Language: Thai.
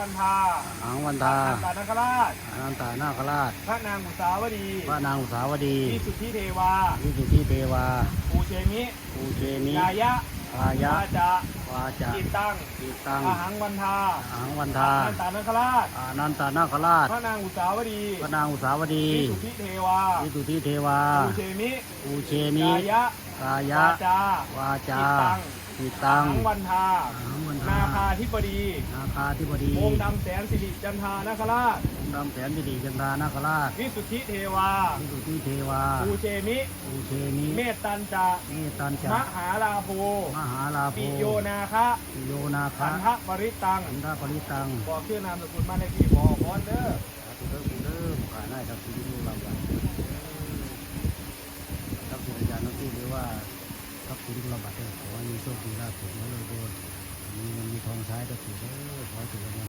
วันทาอังวันทาตานาคราชอนันตานาคราช พระนางอุสาวดี พระนางอุสาวดีที่สุทธิเทวาวิสุทธิเทวาปูเชมิปูเชมิยายะอายะวาจาวาจาจิตตังติตังอาหังวันทาอังวันทาตานาคราชอานันตานาคราช พระนางอุสาวดี พระนางอุสาวดีที่สุทธิเทวาวิสุทธิเทวาปูเชมิปูเชมิยายะกาาวะจาวาจาจิ ตตังติตังอาหังวันทาอังวันนาทาคาธิบดีนาคาธิบดีองค์ดำแสนสิริจันทานาคราชองค์ดำแสนสิริจันทานาคราชวิสุทธิเทวาวิสุทธิเทวาปูเชมิปูเชมิเมตตันจาเมตัญจมหาลาโภมหาลาโภปิโยนาคะปิโยนาขัคะนทะปริตังขันธปริตังบอกชื่อนามสกุลมาในที่บอพรเด้อสาธุเด้อคุณเด้อขายได้ครับที่ลูกเราไว้ครับคุณอาจารย์น้องที่หรือว่า คุณลูกเราบัตรเขอให้มีโชคดีลาภถูกหวยรวยๆมีเงินมีทองใช้ก็ถูกเด้อขอให้ถูกรางวัล